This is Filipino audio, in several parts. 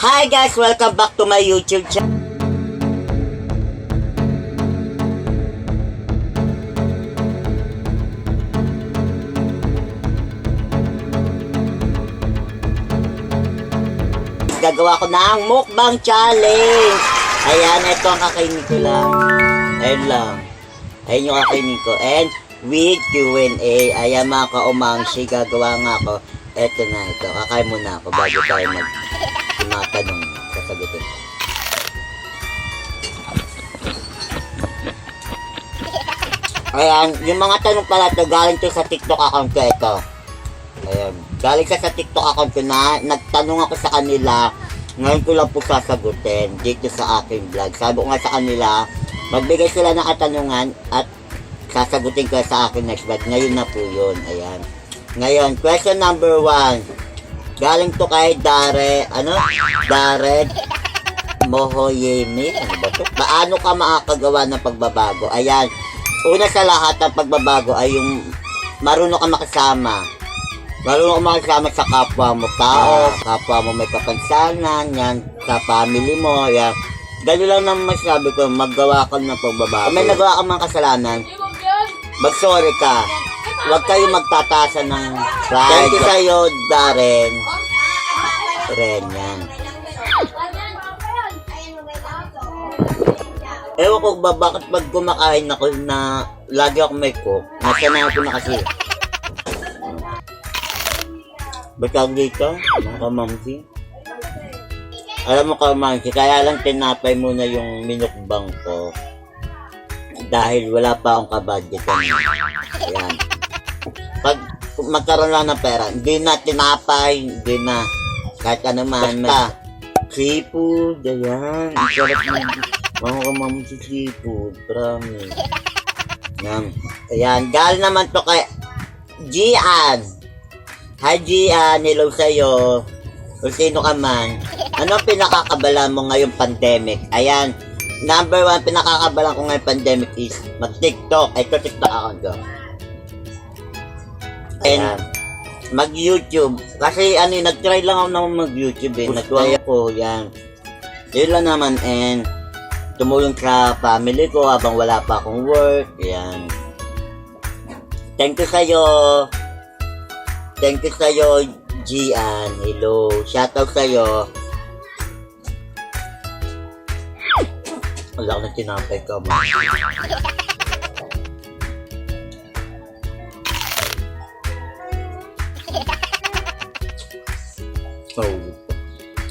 Hi guys! Welcome back to my YouTube channel. Gagawa ko ng mukbang challenge. Ayan, ito ang kakainin ko lang. Ayan lang. Ayan yung kakainin ko. And with Q&A, ayan mga kaumangshi, gagawa nga ako. Eto na ito. Kakain muna ako bago tayo mag mga tanong sasagutin ko. Ayan, yung mga tanong pala to galing to sa TikTok account ko ito. Ayan, galing ka sa TikTok account ko na nagtanong ako sa kanila. Ngayon ko lang po sasagutin dito sa aking vlog. Sabi ko nga sa kanila, magbigay sila ng katanungan at sasagutin ko sa aking next vlog. Ngayon na po yun. Ayan. Ngayon, question number one. Galing to kay Dare, ano? Dare Mohoyemi. Ano ba to? Paano ka makakagawa ng pagbabago? Ayan. Una sa lahat ng pagbabago ay yung marunong ka makasama. Marunong ka makasama sa kapwa mo tao, kapwa mo may kapansanan, yan, sa family mo, yan. Ganun lang naman masabi ko, maggawa ka ng pagbabago. Kung may nagawa ka mga kasalanan, mag-sorry ka. Huwag kayo magtatasan ng pride. Thank you sa'yo, Darren. Ren, yan. Ewan ko ba bakit pag kumakain ako na lagi ako may cook, nasanayan ko na kasi. Ba't tawag dito? Mga kamamsi? Alam mo kamamsi, kaya lang tinapay muna yung minukbang ko. Dahil wala pa akong kabudgetan. Ayan. Pag magkaroon lang ng pera, hindi na tinapay, hindi na kahit ano man. Basta, seafood, ayan. Ang sarap na. Mga kamamsi seafood, promise. Yan. Ayan, galing naman to kay Gian. Hi Gian, hello sa'yo. Kung sino ka man. Ano ang pinakakabala mo ngayong pandemic? Ayan, number one pinakakabala ko ngayong pandemic is mag-TikTok. Ito TikTok account ko. And mag-YouTube. Kasi ano, nag-try lang ako naman mag-YouTube eh. Nag-try ako, yan. Yun lang naman and tumulong sa family ko habang wala pa akong work. Yan. Thank you sa'yo. Thank you sa'yo, Gian. Hello. Shoutout sa'yo. Wala ko na tinapay ka mo.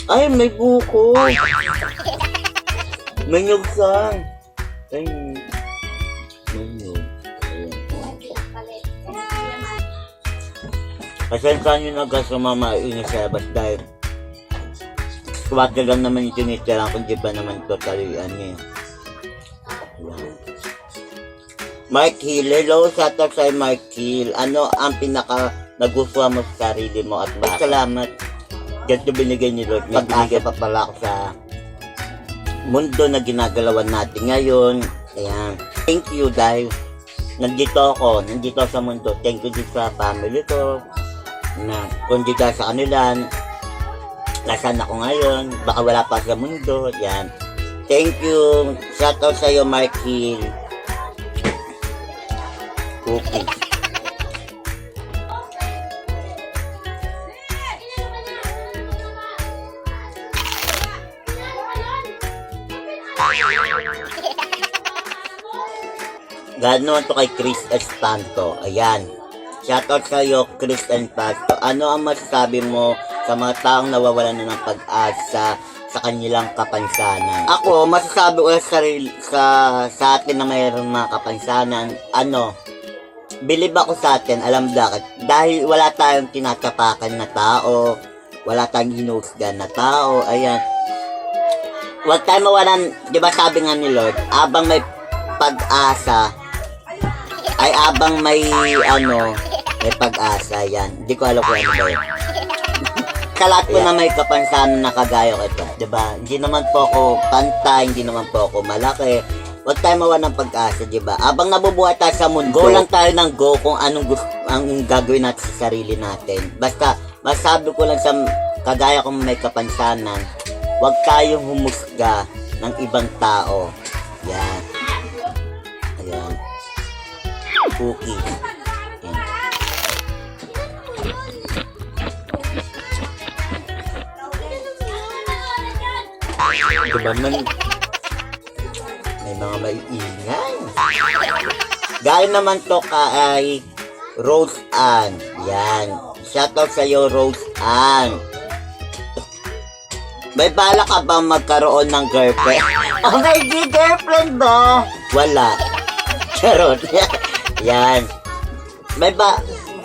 Ay, may buko. May nyugsan. Ay, may nyug. Pasensya nyo na guys kung mamaingin sa labas dahil Swerte lang naman yung tinitira kung di ba naman totally ano eh. Ayan. Mark Hill, hello, shout out sa'yo Mark Hill. Ano ang pinaka nagustuhan mo sa sarili mo at bakit? Salamat. Ganito binigay ni Lord. May binigay pa pala ako sa mundo na ginagalawan natin ngayon. Ayan. Thank you dahil nandito ako, nandito sa mundo. Thank you din sa family ko. Na kung di dahil sa kanila, nasaan ako ngayon, baka wala pa sa mundo. Yan. Thank you. Shout out sa iyo, Mark Hill. Cookie. Ganon to kay Chris Espanto. Ayan. Shoutout sa iyo, Chris Espanto. Ano ang masasabi mo sa mga taong nawawalan na ng pag-asa sa kanilang kapansanan? Ako, masasabi ko sa sa, sa atin na mayroong mga kapansanan, ano, bilib ako sa atin, alam bakit? Dahil wala tayong tinatapakan na tao, wala tayong hinusgan na tao, ayan. Huwag tayo mawalan, di ba sabi nga ni Lord, abang may pag-asa, ay abang may ano, may pag-asa yan. Hindi ko alam kung ano ba yun. Kalat ko na may kapansanan na kagaya ko ito. 'di ba? Hindi naman po ako pantay, hindi naman po ako malaki. Huwag tayo mawalan ng pag-asa, di ba? Abang nabubuhay tayo sa mundo, go lang tayo ng go kung anong gusto, ang gagawin natin sa sarili natin. Basta, masabi ko lang sa kagaya kong may kapansanan, huwag tayong humusga ng ibang tao. Yan. Cookie. Yan. Diba man, may mga maiingay. Galing naman to kay Rose Ann. Yan. Shoutout sa'yo, Rose Ann. May bala ka ba magkaroon ng girlfriend? Oh, may di girlfriend ba? Wala. Charot. Yan. May ba...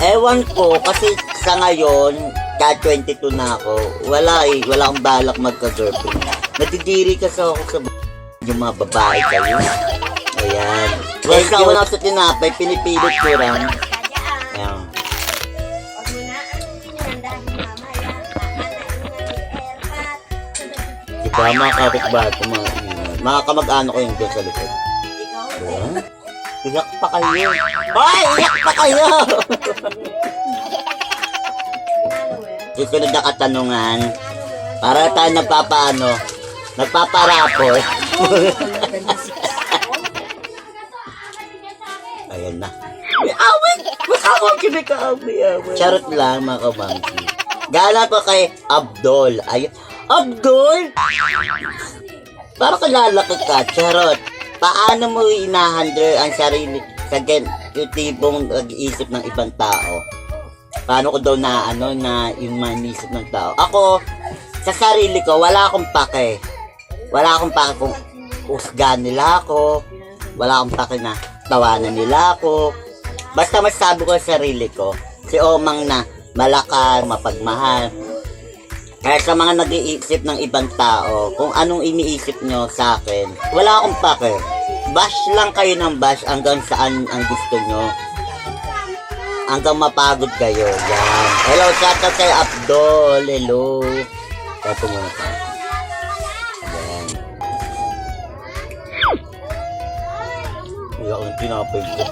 Ewan ko, kasi sa ngayon, ka 22 na ako, wala eh. Wala akong balak magka-girlfriend. Nadidiri kasi ako sa yung mga babae kayo. Ayan. Well, ikaw na sa tinapay, pinipilit ko lang. Ayan. Huwag mo na ang dahil mamaya aanay mo nga ni Erpat. Di ba mga mga, mga kamag-ano ko yung dyan sa likod. Iyak pa kayo. Hoy! Iyak pa kayo! Susunod na katanungan. Para tayo nagpapaano, nagpaparapor. Ayan na. May awit! May awit! Charot lang mga kabangki. Gala pa kay Abdol. Ay, Abdol! Parang kalalaki ka, charot. Paano mo inahandle ang sarili sa tipong nag-iisip ng ibang tao? Paano ko daw na ano na yung manisip ng tao? Ako, sa sarili ko, wala akong pake. Wala akong pake kung usgan nila ako. Wala akong pake na tawanan nila ako. Basta masabi ko sa sarili ko, si Omang na malakal, mapagmahal, kaya sa mga nag-iisip ng ibang tao, kung anong iniisip nyo sa akin, wala akong pake. Bash lang kayo ng bash hanggang saan ang gusto nyo. Hanggang mapagod kayo. Yan. Hello, shout out kay Abdol. Hello. Tato muna pa. Yan. Wala akong tinapay ko.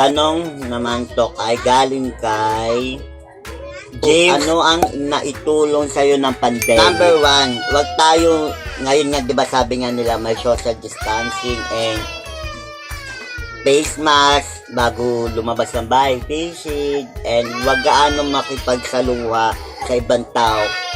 Tanong naman to ay galing kay James. Ano ang naitulong sa'yo ng pandemic? Number one, wag tayo, ngayon nga di ba sabi nga nila may social distancing and face mask bago lumabas ng bahay, face shield, and wag gaano makipagsaluha sa ibang tao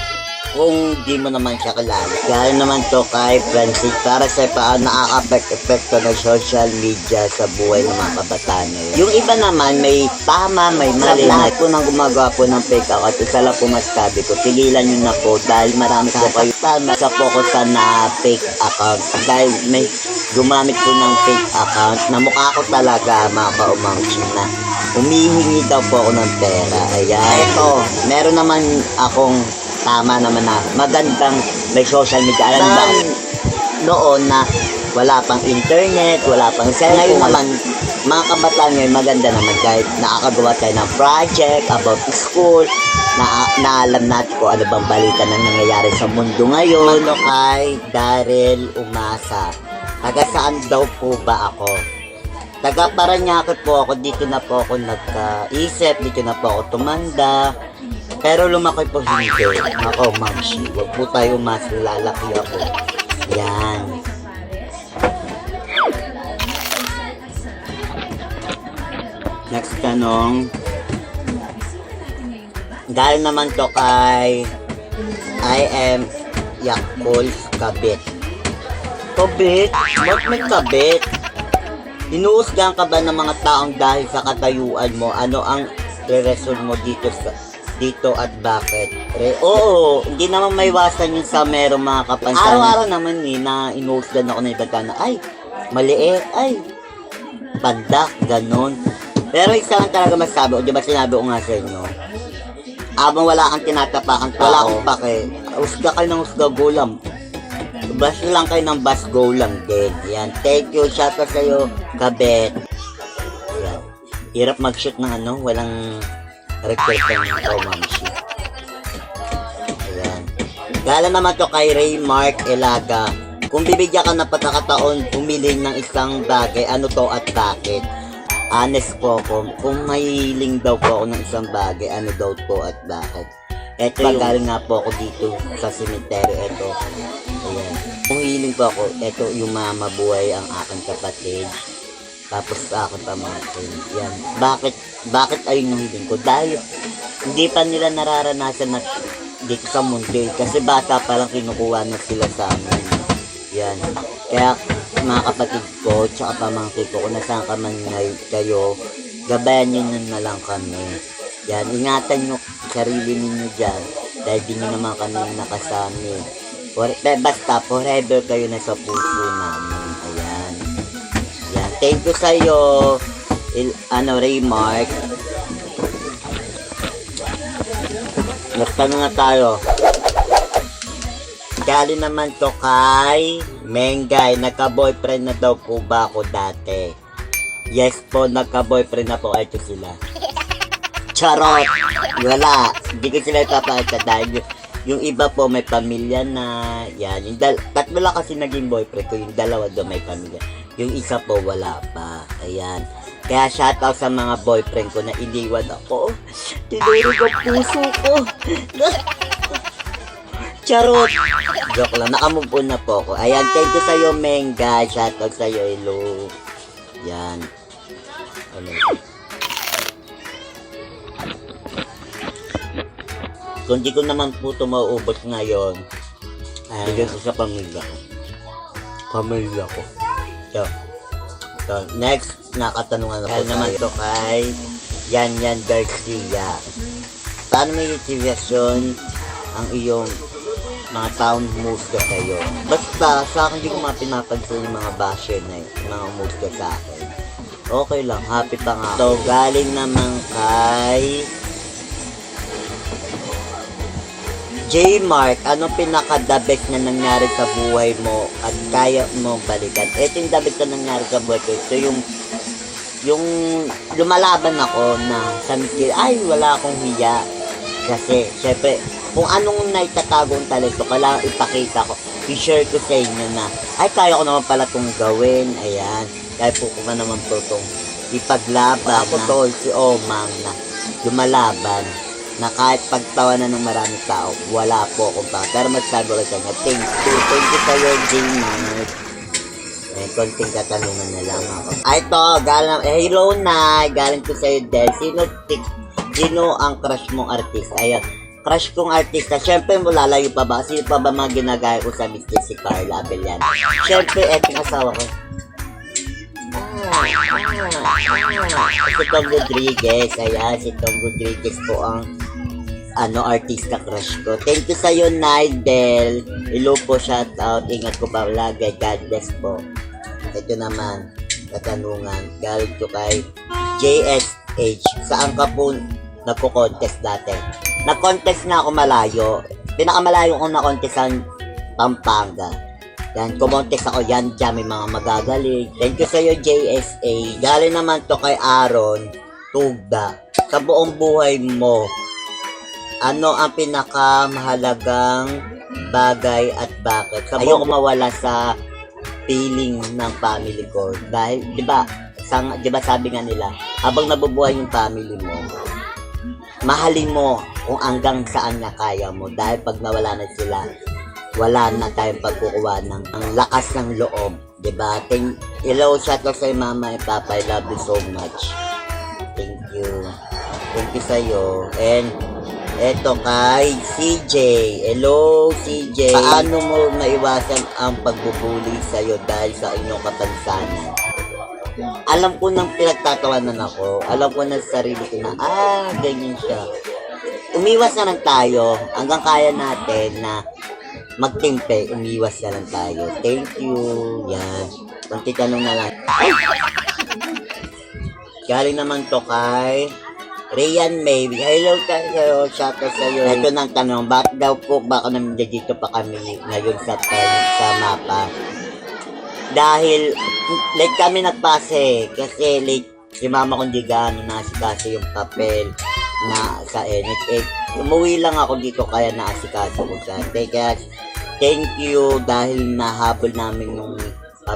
kung di mo naman siya kilala. Gaya naman to kay Francis para sa paano nakaka-epekto ng social media sa buhay ng mga kabataan ngayon. Yung iba naman may tama, may mali. Lahat po nang gumagawa po ng fake account, isa lang po masabi ko, tigilan nyo na po dahil marami po kayo tama sa focusan na fake account. Dahil may gumamit po ng fake account na mukha ko talaga mga kaumangkin na humihingi daw po ako ng pera. Ayan. Ito, meron naman akong tama naman na magandang may social media. Alam ba, noon na wala pang internet, wala pang cellphone. Ngayon naman, mga kabataan ngayon, maganda naman kahit nakakagawa tayo ng project about school, na, na alam natin kung ano bang balita na nangyayari sa mundo ngayon. Ano kay Daryl Umasa? Taga saan daw po ba ako? Taga Paranaque po ako, dito na po ako nagkaisip, dito na po ako tumanda. Pero lumaki po hindi. Ako, mamshi. Huwag po tayo mas lalaki ako. Yan. Next tanong. Dahil naman to kay I am Yakul Kabit. Kabit? Ba't may kabit? Inuusgan ka ba ng mga taong dahil sa katayuan mo? Ano ang re-reason mo dito sa dito at bakit? Re Oo, hindi naman may iwasan yung sa merong mga kapansanan. Araw-araw naman eh, na inuusgan ako ng ibang na, ay, maliit, ay, pandak, ganon. Pero isa lang talaga masabi, o di ba sinabi ko nga sa inyo, abang wala kang tinatapakan tao, wala kang pake, usga kayo ng usga, go lang. Bas lang kayo ng bas, lang din. Yan, thank you, shout out sa'yo, kabet. Yan. Hirap mag-shoot ng ano, walang request ng romance. Ayan. Gala naman to kay Ray Mark Elaga. Kung bibigyan ka ng pagkakataon pumili ng isang bagay, ano to at bakit? honest po ako, kung mahiling daw po ako ng isang bagay, ano daw po at bakit. Eto yung galing nga po ako dito sa cemetery, eto. Ayan. Kung hiling po ako, eto yung mama buhay ang aking kapatid. Tapos sa akin pamangkin. Yan. Bakit, bakit ayun yung hiling ko? Dahil hindi pa nila nararanasan na dito sa mundo eh. Kasi bata pa lang kinukuha na sila sa amin. Yan. Kaya mga kapatid ko, tsaka pamangkin ko, kung nasaan ka man ngay- kayo, gabayan nyo na lang kami. Yan, ingatan nyo sarili ninyo dyan. Dahil di nyo naman kami nakasami. For, basta, forever kayo na sa puso namin. Thank you sa'yo, Il, ano, Raymark. Nagtanong na tayo. Galing naman to kay Mengay. Nagka-boyfriend na daw po ba ako dati? Yes po, nagka-boyfriend na po. Ito sila. Charot! Wala. Hindi ko sila ipapakita dahil yung, iba po may pamilya na. Yan. Yung dal tatlo lang kasi naging boyfriend ko. Yung dalawa doon may pamilya. Yung isa po wala pa. Ayan. Kaya shoutout sa mga boyfriend ko na iniwan ako. Tinuro ko puso ko. Charot! Joke lang. Nakamove on na po ako. Ayan. Thank you sa'yo, Menga. Shoutout sa'yo, hello. Yan. Ano? Kung di ko naman po ito mauubos ngayon, bigyan ko sa pamilya ko. Pamilya ko. So, so next, nakatanungan ako naman to kay Yan Yan Garcia. Paano may motivation ang iyong mga taong humusta sa'yo? Basta, sa akin, di ko mapinapansin yung mga basher na yun, yung mga humusta sa akin. Okay lang, happy pa nga. So, galing naman kay J-Mark, anong pinaka-the best na nangyari sa buhay mo at kaya mo balikan? Ito yung best na nangyari sa buhay ko. Ito yung yung lumalaban ako na ko, ay, wala akong hiya. Kasi, syempre, kung anong naitatagong talento, kailangan ipakita ko, i-share ko sa inyo na, ay, kaya ko naman pala itong gawin. Ayan. Kaya po ko naman po itong ipaglaban. Ako tol, si Omang na lumalaban na kahit pagtawanan ng maraming tao, wala po akong pa. Pero magsabi ko sa kanya, thank you, thank you sa'yo, J-Mark. Eh, konting katanungan na lang ako. Ay, ito, galing, eh, hello na, galing ko sa'yo, Del. Sino, tik- sino ang crush mong artist? Ayan, crush kong artista, syempre mo lalayo pa ba? Sino pa ba mga ginagaya ko sa Mr. si Carla Abelian? Syempre, eto yung asawa ko. Ah, ah, ah. Si Tom Rodriguez, ayan, si Tom Rodriguez po ang ano, artista crush ko. Thank you sa'yo, Nigel. Hello po, shout out. Ingat ko pa lagi. God bless po. Ito naman, katanungan. Galing ko kay JSH. Saan ka po nagko-contest dati? Nag-contest na ako malayo. Pinakamalayo kong na-contest ang Pampanga. Yan, kumontes ako yan, dyan may mga magagaling. Thank you sa'yo, JSA. Galing naman to kay Aaron Tugda. Sa buong buhay mo, ano ang pinakamahalagang bagay at bakit? Ayoko mawala sa feeling ng family ko. Dahil, di ba, sang, di ba sabi nga nila, habang nabubuhay yung family mo, mahalin mo kung hanggang saan na kaya mo. Dahil pag nawala na sila, wala na tayong pagkukuha ng ang lakas ng loob. Diba? Thank, hello, shout out sa'yo mama and papa. I love you so much. Thank you. Thank you sa'yo. And, eto kay CJ. Hello, CJ. Paano mo maiwasan ang pagbubuli sa'yo dahil sa inyong kapansanan? Alam ko nang pinagtatawanan ako. Alam ko sa sarili ko na, ah, ganyan siya. Umiwas na lang tayo hanggang kaya natin na magtimpe, umiwas na lang tayo. Thank you. Yan. Kunti tanong na lang. Galing naman to kay Rian May. Hello tayo. Shout out sa'yo. Ito nang tanong. Bakit daw po baka naman dito pa kami ngayon sa, sa mapa? Dahil late kami nagpase. Kasi late si mama ko hindi gaano naasikaso yung papel na sa NHA. Umuwi lang ako dito kaya naasikaso ko siya. Kaya thank you dahil nahabol namin yung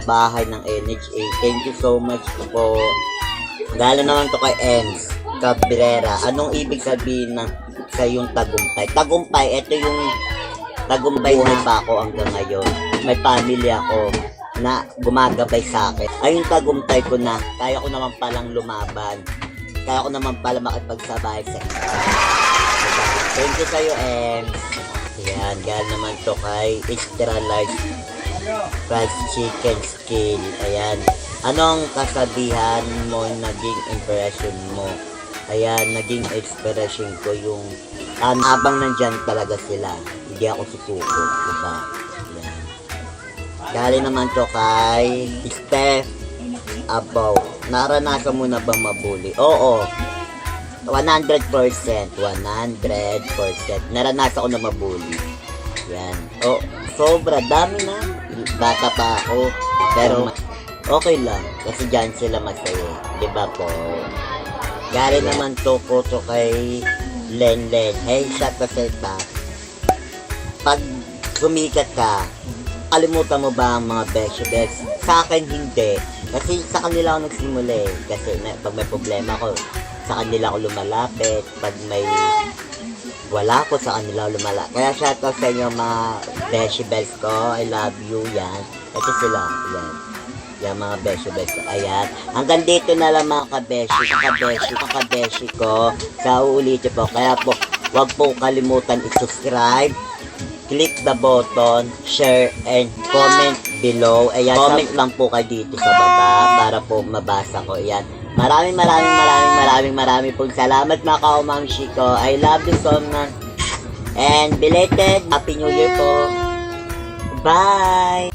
bahay ng NHA. Thank you so much po. Galo naman to kay Ems Cabrera. Anong ibig sabihin ng sa yung tagumpay? Tagumpay, ito yung tagumpay na pa ako hanggang ngayon. May family ako na gumagabay sa akin. Ay yung tagumpay ko na, kaya ko naman palang lumaban. Kaya ko naman pala makipagsabay sa iba. Thank you sa'yo, Ems. Yan, gano'n naman to kay extra large fried chicken skill. Ayan. Anong kasabihan mo naging impression mo? Ayan, naging inspiration ko yung um, habang nandyan talaga sila, hindi ako susuko, diba? Ayan. Galing naman to kay Steph Abaw. Naranasan mo na ba mabuli? Oo. 100%. 100%. Naranasan ko na mabuli. Yan. Oh, sobra. Dami na. Bata pa ako. Pero okay lang. Kasi dyan sila masaya. Di ba po? Gari naman to ko to kay Len Len. Hey, shot ka sa Pag sumikat ka, kalimutan mo ba ang mga beshi best? Sa akin, hindi. Kasi sa kanila ako nagsimula eh. Kasi na, pag may problema ko, sa kanila ako lumalapit. Pag may wala ko sa kanila lumala. Kaya shoutout sa inyo mga beshi bells ko. I love you. Yan. Ito sila. Yan. Yan mga beshi ko. Ayan. Hanggang dito na lang mga kabeshi. Kabeshi. Kabeshi ko. Sa uulitin po. Kaya po, wag po kalimutan i-subscribe. Click the button, share, and comment below. Ayan, comment lang po kayo dito sa baba para po mabasa ko. Ayan. Maraming maraming maraming maraming maraming pong salamat mga kaumamshi ko. I love you so much. And belated Happy New Year po. Bye!